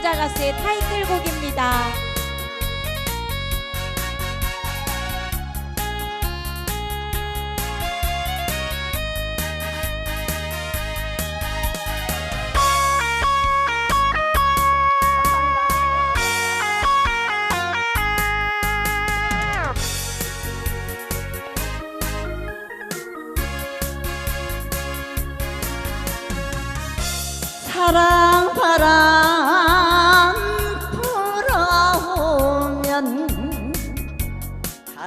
김수자 가수의 타이틀곡입니다. 사랑 바람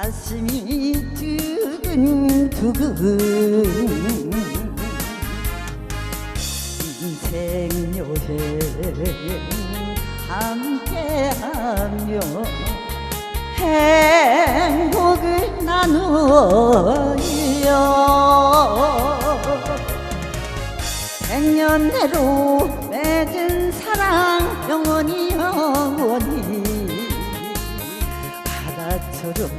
가슴이 두근두근 인생 여행 함께하며 행복을 나누어요. 백년내로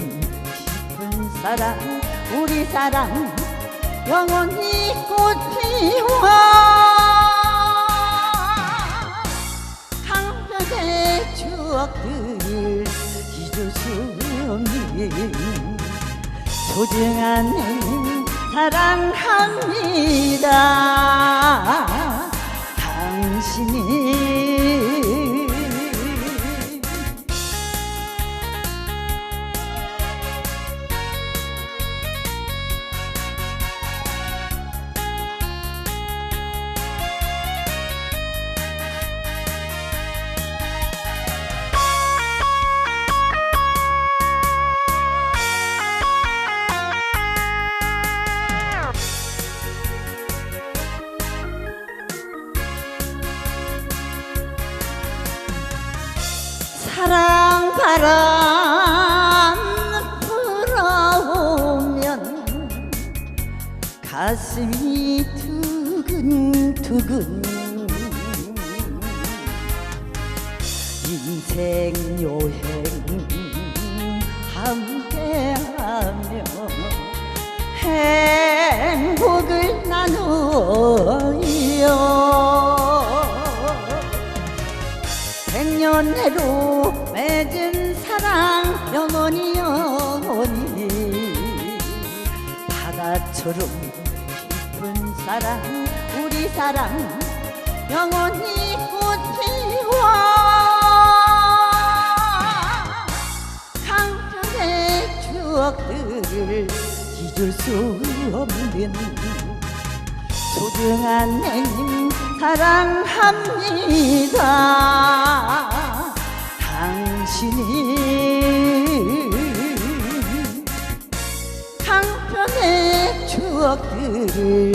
깊은 사랑 우리 사랑 영원히 꽃피워 강변의 추억들 잊을 수 없는 소중한 님 사랑합니다 사랑 바람 불어오면 가슴이 두근두근 인생 여행 백년내로 맺은 사랑 영원히 영원히 바다처럼 깊은 사랑 우리 사랑 영원히 꽃피워 강변의 추억들을 잊을 수 없는 소중한 내님 사랑합니다 추억들을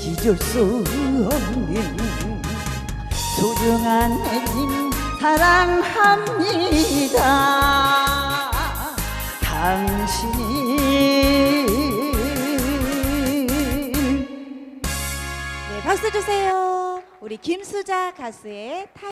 잊을 수 없는 소중한 내님 사랑합니다 당신이 네, 박수 주세요. 우리 김수자 가수의 타이틀곡